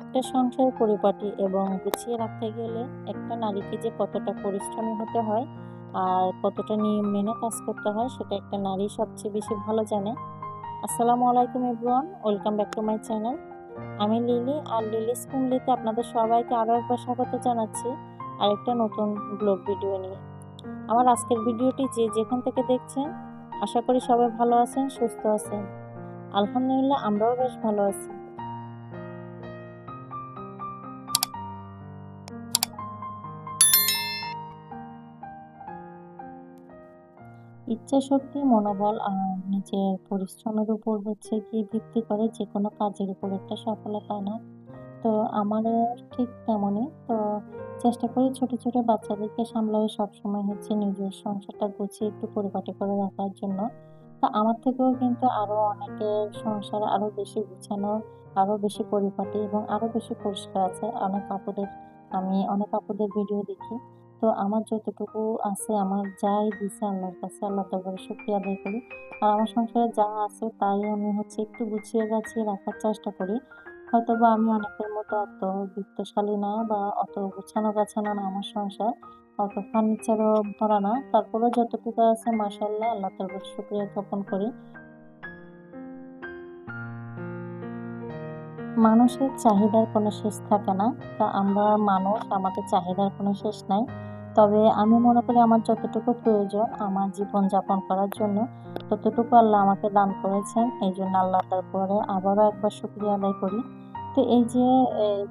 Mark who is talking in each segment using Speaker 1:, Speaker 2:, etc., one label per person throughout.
Speaker 1: একটা সংসার পরিপাটি এবং গুছিয়ে রাখতে গেলে একটা নারীকে যে কতটা পরিশ্রমী হতে হয় আর কতটা নিয়ম মেনে কাজ করতে হয়, সেটা একটা নারী সবচেয়ে বেশি ভালো জানে। আসসালামু আলাইকুম everyone, welcome back to my channel. আমি লিলি আর লিলিস কুমলিতে আপনাদের সবাইকে আরও একবার স্বাগত জানাচ্ছি আরেকটা নতুন ব্লগ ভিডিও নিয়ে। আমার আজকের ভিডিওটি যে যেখান থেকে দেখছেন, আশা করি সবাই ভালো আছেন, সুস্থ আছেন। আলহামদুলিল্লাহ, আমরাও বেশ ভালো আছি। ইচ্ছা শক্তি মনোবল আর নিজের পরিশ্রমের উপর হচ্ছে কি ভিত্তি করে যে কোনো কাজের উপর একটা সফলতা আনা। তো আমারও ঠিক তেমনই। তো চেষ্টা করি ছোট ছোট বাচ্চাদেরকে সামলায় সবসময় হচ্ছে নিজের সংসারটা গুছিয়ে একটু পরিপাটি করে রাখার জন্য। তা আমার থেকেও কিন্তু আরও অনেকের সংসার আরও বেশি গুছানো আরও বেশি পরিপাটি এবং আরও বেশি পরিষ্কার আছে। অনেক আপুদের, আমি অনেক আপুদের ভিডিও দেখি। তো আমার যতটুকু আছে, আমার যাই দিছে আল্লাহর কাছে, আল্লাহ তারপরে শুক্রিয়া আদায় করি। আর আমার সংসারে যা আছে তাই আমি হচ্ছে একটু গুছিয়ে গাছিয়ে রাখার চেষ্টা করি। হয়তো বা আমি অনেকের মতো অত বিত্তশালী না বা অত গুছানো গাছানো না আমার সংসার, অত ফার্নিচারও ভরা না। তারপরেও যতটুকু আছে মাসাল্লাহ আল্লাহ তারপর শুক্রিয়া জ্ঞাপন করি। মানুষের চাহিদার কোনো শেষ থাকে না। তা আমরা মানুষ, আমাদের চাহিদার কোনো শেষ নাই। তবে আমি মনে করি আমার যতটুকু প্রয়োজন আমার জীবন যাপন করার জন্য, ততটুকু আল্লাহ আমাকে দান করেছেন। এই জন্য আল্লাহ তারপরে আবারও একবার শুক্রিয়া আদায় করি। তো এই যে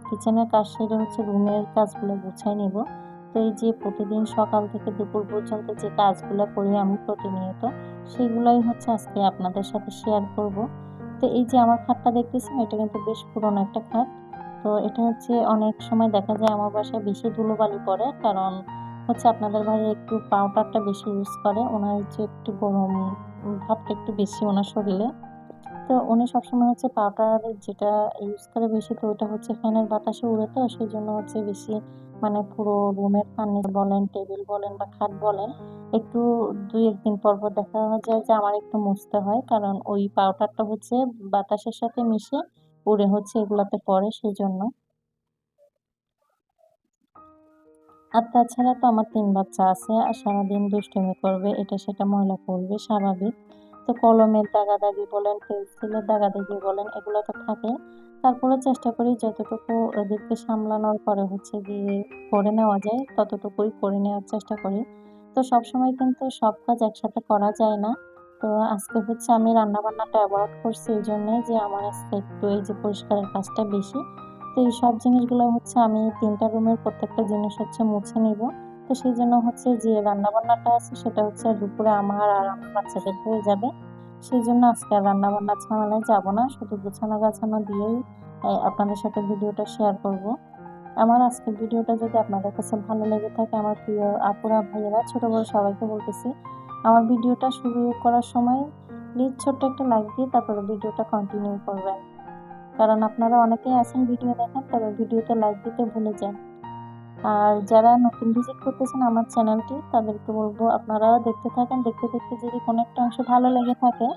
Speaker 1: কিচেনের কাজ সেটা হচ্ছে রুমের কাজগুলো গুছাই নিব। তো এই যে প্রতিদিন সকাল থেকে দুপুর পর্যন্ত যে কাজগুলো করি আমি প্রতিনিয়ত, সেগুলোই হচ্ছে আজকে আপনাদের সাথে শেয়ার করব। তো এই যে আমার খাটটা দেখতেছেন, এটা কিন্তু বেশ পুরনো একটা খাট। তো এটা হচ্ছে অনেক সময় দেখা যায় আমার বাসায় বেশি ধুলোবালি পড়ে, কারণ হচ্ছে আপনাদের ভাই একটু পাউডারটা বেশি ইউজ করে। ওনার হচ্ছে একটু গরম ভাবটা একটু বেশি ওনার শরীরে। তো উনি সবসময় হচ্ছে পাউডার যেটা ইউজ করে বেশি, তো ওটা হচ্ছে ফ্যানের বাতাসে উড়ে তো সেই জন্য হচ্ছে বেশি মানে পুরো রুমের ফার্নিচার বলেন টেবিল বলেন বা খাট বলেন, একটু দুই একদিন পর পর দেখা যায় যে আমার একটু মুছতে হয়, কারণ ওই পাউডারটা হচ্ছে বাতাসের সাথে মিশে উড়ে হচ্ছে এগুলাতে পড়ে সেই জন্য আর তাছাড়া তো আমার তিন বাচ্চা আছে, আর সারাদিন দুষ্টুমি করবে, এটা সেটা ময়লা করবে, স্বাভাবিক। তো কলমের দাগাদাগি বলেন পেন্সিলের দাগাদাগি বলেন, এগুলো তো থাকে। তারপরে চেষ্টা করি যতটুকু ওদেরকে সামলানোর পরে হচ্ছে গিয়ে করে নেওয়া যায়, ততটুকুই করে নেওয়ার চেষ্টা করি। তো সবসময় কিন্তু সব কাজ একসাথে করা যায় না। তো আজকে হচ্ছে আমি রান্নাবান্নাটা অ্যাভয়েড করছি এই জন্যে যে আমার আজকে একটু এই যে পরিষ্কারের কাজটা বেশি। তো এই সব জিনিসগুলো হচ্ছে আমি তিনটা রুমের প্রত্যেকটা জিনিস হচ্ছে মুছে নিব। তো সেই জন্য হচ্ছে যে রান্নাবান্নাটা আছে সেটা হচ্ছে দুপুরে আমার আর আমার বাচ্চাদের হয়ে যাবে। সেই জন্য আজকে আর রান্নাবান্না ঝামেলায় যাব না, শুধু গুছানো গাছানো দিয়েই আপনাদের সাথে ভিডিওটা শেয়ার করব। আমার আজকের ভিডিওটা যদি আপনাদের কাছে ভালো লেগে থাকে, আমার প্রিয় আপুরা, ভাইয়েরা, ছোটো বড় সবাইকে বলতেছি, আমার ভিডিওটা শুরু করার সময় প্লিজ ছোট্ট একটা লাইক দিয়ে তারপরে ভিডিওটা কন্টিনিউ করবেন। কারণ আপনারা অনেকেই আছেন ভিডিও দেখেন তবে ভিডিওতে লাইক দিতে ভুলে যান আর যারা নতুন ভিজিট করতেছেন আমার চ্যানেলটি তাদেরকে বলব আপনারাও দেখতে থাকেন, দেখতে দেখতে যদি কোনো একটা অংশ ভালো লেগে থাকে,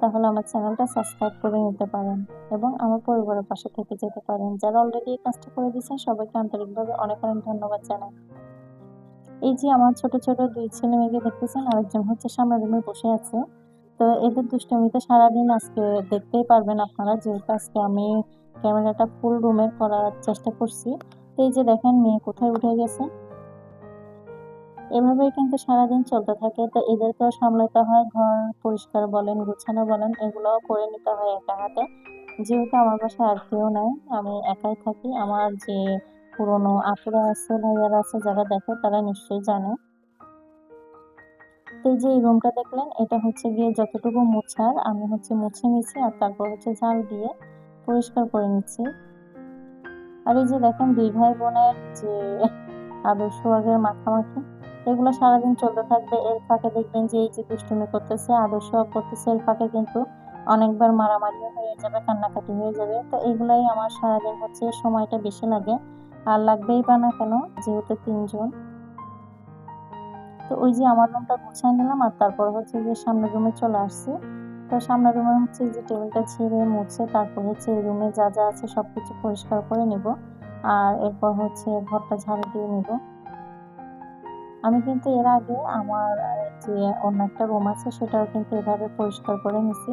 Speaker 1: তাহলে আমার চ্যানেলটা সাবস্ক্রাইব করে নিতে পারেন এবং আমার পরিবারের পাশে থেকে যেতে পারেন। যারা অলরেডি এই কাজটা করে দিয়েছেন, সবাইকে আন্তরিকভাবে অনেক অনেক ধন্যবাদ জানাই। এই যে আমার ছোট ছোট দুই ছেলে মেয়েকে দেখতেছেন, আরেকজন হচ্ছে সামনে রুমে বসে আছে। তো এদের দুষ্টমিতে সারাদিন আজকে দেখতেই পারবেন আপনারা, যেহেতু আজকে আমি ক্যামেরাটা ফুল রুমের করার চেষ্টা করছি। এই যে দেখেন, মেয়ে কোথায় উঠে গেছে। এভাবেই কিন্তু সারাদিন চলতে থাকে। তো এদেরকেও সামলাতে হয়, ঘর পরিষ্কার বলেন, গুছানো বলেন, এগুলোও করে নিতে হয় একা হাতে। যেহেতু আমার বাসায় আর কেউ নাই, আমি একাই থাকি। আমার যে পুরনো আপুরা আছে, ভাইয়ারা আছে, যারা দেখে, তারা নিশ্চয়ই জানে। তো যে এই রুমটা দেখলেন, এটা হচ্ছে গিয়ে যতটুকু মোছার, আমি হচ্ছে মুছে নিচ্ছি আর তারপর হচ্ছে ঝাল দিয়ে পরিষ্কার করে নিচ্ছি। আর এই যে দেখেন দুই ভাই বোনের যে আদর্শ আগের মাখামাখি এগুলো সারাদিন চলতে থাকবে। এর ফাঁকে দেখবেন যে এই যে দুষ্টুমি করতেছে, আদর্শ করতেছে, এর ফাঁকে কিন্তু অনেকবার মারামারিও হয়ে যাবে, কান্নাকাটি হয়ে যাবে। তো এইগুলাই আমার সারাদিন হচ্ছে সময়টা বেশি লাগে। আর লাগবেই বা না কেন, যেহেতু তিনজন। তো ওই যে আমার রুমটা গুছাই নিলাম আর তারপর হচ্ছে যে সামনের রুমে চলে আসছি। তো সামনের রুমে হচ্ছে যে টেবিলটা ছেড়ে মুছে তারপর হচ্ছে রুমে যা যা আছে সব কিছু পরিষ্কার করে নিব। আর এরপর হচ্ছে ঘরটা ঝাড়ু দিয়ে নিব। আমি কিন্তু এর আগে আমার যে অন্য একটা রুম আছে সেটাও কিন্তু এভাবে পরিষ্কার করে নিছি।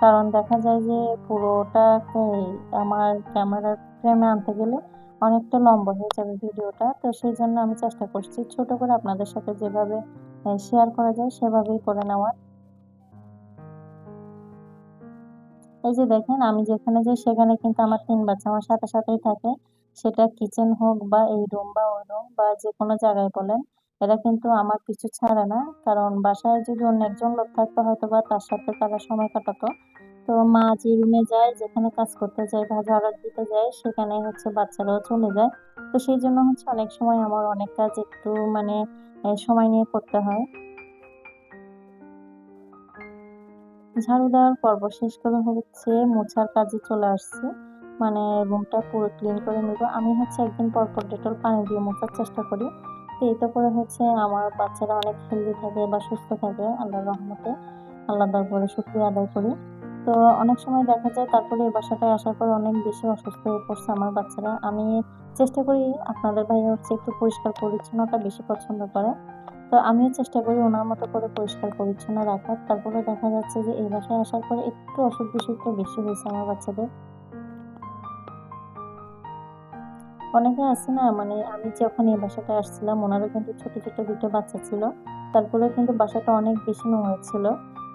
Speaker 1: কারণ দেখা যায় যে পুরোটা আমার ক্যামেরার ফ্রেমে আনতে গেলে অনেকটা লম্বা হয়ে যাবে ভিডিওটা তো সেই জন্য আমি চেষ্টা করছি ছোট করে আপনাদের সাথে যেভাবে শেয়ার করা যায় সেভাবেই করে নেওয়ার। এই যে দেখেন, আমি যেখানে যাই সেখানে কিন্তু আমার তিন বাচ্চা, আমার সাথে সাথেই থাকে। সেটা কিচেন হোক বা এই রুম বা ওই রুম বা যে কোনো জায়গায় বলেন, এরা কিন্তু আমার কিছু ছাড়ে না। কারণ বাসায় যদি অন্য একজন লোক থাকতো হয়তো বা তার সাথে তারা সময় কাটাতো। তো মা যে রুমে যায়, যেখানে কাজ করতে যায় বা ঝাড়ার দিতে যায়, সেখানে হচ্ছে বাচ্চারাও চলে যায়। তো সেই জন্য হচ্ছে অনেক সময় আমার অনেক কাজ একটু মানে সময় নিয়ে করতে হয়। ঝাড়ু দেওয়ার পর্ব শেষ করে হচ্ছে মোছার কাজে চলে আসছে। মানে রুমটা পুরো ক্লিন করে নিব। আমি হচ্ছে একদিন পর পর ডেটল পানি দিয়ে মোছার চেষ্টা করি। তো এতে করে হচ্ছে আমার বাচ্চারা অনেক হেলদি থাকে বা সুস্থ থাকে, আল্লাহর রহমতে। আল্লাহ দরবারে শুক্রিয়া আদায় করি। তো অনেক সময় দেখা যায় তারপরে এই বাসাটায় আসার পর অনেক বেশি অসুস্থ হয়ে পড়ছে আমার বাচ্চারা। আমি চেষ্টা করি আপনাদের ভাই হচ্ছে একটু পরিষ্কার পরিচ্ছন্নতা বেশি পছন্দ করে। তো আমিও চেষ্টা করি ওনার মতো করে পরিষ্কার, পরিচ্ছন্ন রাখার। তারপরে দেখা যাচ্ছে যে এই বাসায় আসার পরে একটু অসুখ বিসুখটা বেশি হয়েছে আমার বাচ্চাদের। অনেকে আছে না মানে আমি যখন এই বাসাটা আসছিলাম, ওনারও কিন্তু ছোট ছোট দুটো বাচ্চা ছিল। তারপরে কিন্তু বাসাটা অনেক বেশি নোংরা ছিল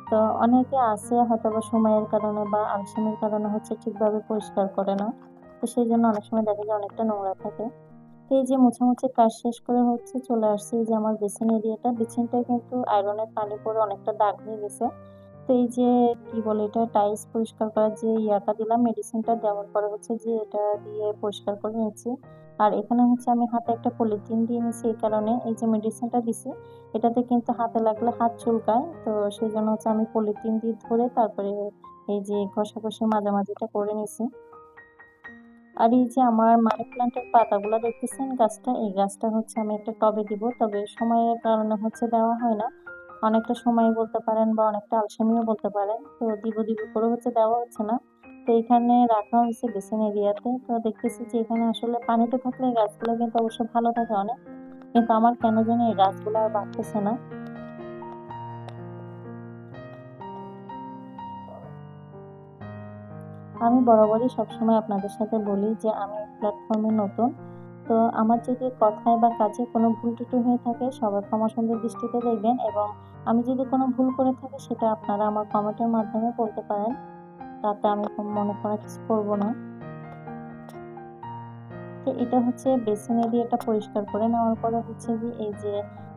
Speaker 1: তো অনেকে আছে হয়তো বা সময়ের কারণে বা আলসামির কারণে হচ্ছে ঠিকভাবে পরিষ্কার করে না। তো সেই জন্য অনেক সময় দেখা যায় অনেকটা নোংরা থাকে। এই যে মুছে মুছে কাজ শেষ করে হচ্ছে চলে আসছে যে আমার বেসিন এরিয়াটা। বেসিনটা কিন্তু আয়রনের পানি পরে অনেকটা দাগ হয়ে গেছে। তো এই যে কি বলে এটা, টাইলস পরিষ্কার করার যে ইয়াটা দিলাম, মেডিসিনটা দেওয়ার পরে হচ্ছে যে এটা দিয়ে পরিষ্কার করে নিচ্ছি। আর এখানে হচ্ছে আমি হাতে একটা পলিথিন দিয়ে নিছি এই কারণে। এই যে মেডিসিনটা দিছি, এটাতে কিন্তু হাতে লাগলে হাত চুলকায়। তো সেই জন্য হচ্ছে আমি পলিথিন দিয়ে ধরে তারপরে এই যে ঘষা ঘষাঘষি মাঝামাঝিটা করে নিছি আর এই যে আমার মানি প্লান্টের পাতাগুলো দেখতেছেন, গাছটা, এই গাছটা হচ্ছে আমি একটা টবে দিব। তবে সময়ের কারণে হচ্ছে দেওয়া হয় না। অনেকটা সময় বলতে পারেন বা অনেকটা আলসামিও বলতে পারেন। তো দিব দিব করে হচ্ছে দেওয়া হচ্ছে না। তো এখানে রাখা হয়েছে বেসিন এরিয়াতে। তো দেখতেছি যে এখানে আসলে পানিতে থাকলে গাছগুলো কিন্তু অবশ্য ভালো থাকে অনেক। কিন্তু আমার কেন জানি এই গাছগুলো আর বাড়তেছে না। আমি বরাবরই সবসময় আপনাদের সাথে বলি যে আমি প্ল্যাটফর্মে নতুন। তো আমার যদি কথায় বা কাজে কোনো ভুল ত্রুটি হয়ে থাকে সবাই ক্ষমা সুন্দর দৃষ্টিতে দেখবেন এবং আমি যদি কোনো ভুল করে থাকি, সেটা আপনারা আমার কমেন্টের মাধ্যমে বলতে পারেন। তাতে আমি মনে করা কিছু করব না। তো এটা হচ্ছে বেসিন এরিয়াটা পরিষ্কার করে নেওয়ার পরে হচ্ছে যে, এই যে,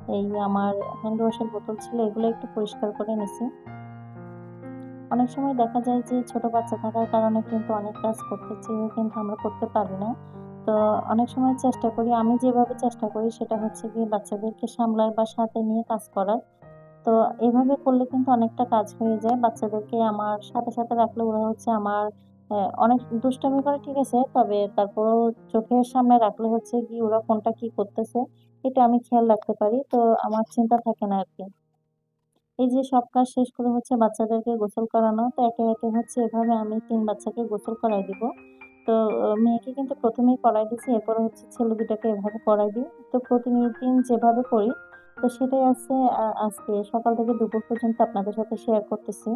Speaker 1: এই আমার হ্যান্ড ওয়াশের বোতল ছিল, এগুলো একটু পরিষ্কার করে নিছি। অনেক সময় দেখা যায় যে ছোট বাচ্চা থাকার কারণে কিন্তু অনেক কাজ করতে চেয়েও কিন্তু আমরা করতে পারি না। তো অনেক সময় চেষ্টা করি, আমি যেভাবে চেষ্টা করি সেটা হচ্ছে কি বাচ্চাদেরকে সামলায় বা সাথে নিয়ে কাজ করার। তো এভাবে করলে কিন্তু অনেকটা কাজ হয়ে যায়। বাচ্চাদেরকে আমার সাথে সাথে রাখলে ওরা হচ্ছে আমার অনেক দুষ্টামি করে, ঠিক আছে? তবে তারপরেও চোখের সামনে রাখলে হচ্ছে কি ওরা কোনটা কি করতেছে, এটা আমি খেয়াল রাখতে পারি। তো আমার চিন্তা থাকে না আর কি। এই যে সব কাজ শেষ করে হচ্ছে বাচ্চাদেরকে গোসল করানো, তো একে একে হচ্ছে এভাবে আমি তিন বাচ্চাকে গোসল করাই দিব। তো মেয়েকে কিন্তু প্রথমেই করাই দিয়েছি এরপরে হচ্ছে ছেলে দুটাকে এভাবে করাই দিই। তো প্রতিদিন যেভাবে করি, তো সেটাই আছে আজকে সকাল থেকে দুপুর পর্যন্ত আপনাদের সাথে শেয়ার করতেছি।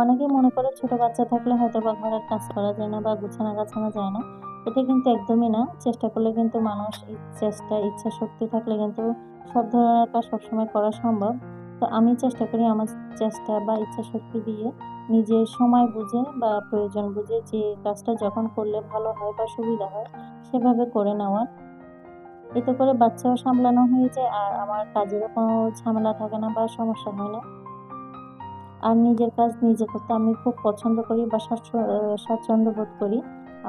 Speaker 1: অনেকেই মনে করে ছোট বাচ্চা থাকলে হয়তো বা ঘরের কাজ করা যায় না বা গুছানো গাছানো যায় না। এটা কিন্তু একদমই না। চেষ্টা করলে কিন্তু মানুষ চেষ্টা, ইচ্ছা শক্তি থাকলে কিন্তু সব ধরনের কাজ সবসময় করা সম্ভব। তো আমি চেষ্টা করি আমার চেষ্টা বা ইচ্ছা শক্তি দিয়ে নিজের সময় বুঝে বা প্রয়োজন বুঝে যে কাজটা যখন করলে ভালো হয় বা সুবিধা হয় সেভাবে করে নেওয়ার এতে করে বাচ্চাও সামলানো হয়ে যায় আর আমার কাজেরও কোনো ঝামেলা থাকে না বা সমস্যা হয় না। আর নিজের কাজ নিজে করতে আমি খুব পছন্দ করি বা স্বাচ্ছন্দ্য বোধ করি।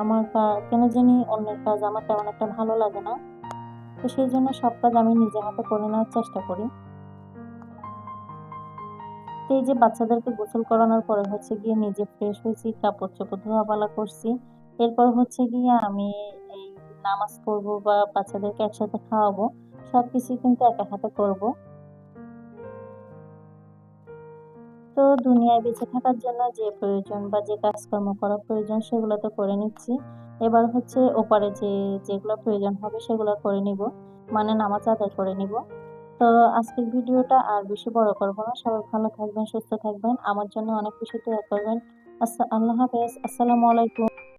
Speaker 1: আমার কেন জানি অন্যের কাজ আমার তেমন একটা ভালো লাগে না। তো সেই জন্য সব কাজ আমি নিজে হাতে করে নেওয়ার চেষ্টা করি। তো এই যে বাচ্চাদেরকে গোসল করানোর পরে হচ্ছে গিয়ে নিজে ফ্রেশ হয়েছি, কাপড় চোপড় ধোয়া পালা করছি। এরপর হচ্ছে গিয়ে আমি এই নামাজ পড়ব বা বাচ্চাদেরকে একসাথে খাওয়াবো। সব কিছুই কিন্তু একা হাতে করব। তো দুনিয়ায় বেঁচে থাকার জন্য যে প্রয়োজন বা যে কাজকর্ম করা প্রয়োজন, সেগুলো তো করে নিচ্ছি। এবার হচ্ছে ওপারে যে, যেগুলো প্রয়োজন হবে, সেগুলো করে নিব। মানে নামাজ আদায় করে নিব। তো আজকের ভিডিওটা আর বেশি বড় করব না। সবাই ভালো থাকবেন, সুস্থ থাকবেন। আমার জন্য অনেক কিছু তৈরি করবেন। আল্লাহ হাফেজ। আসসালামু আলাইকুম।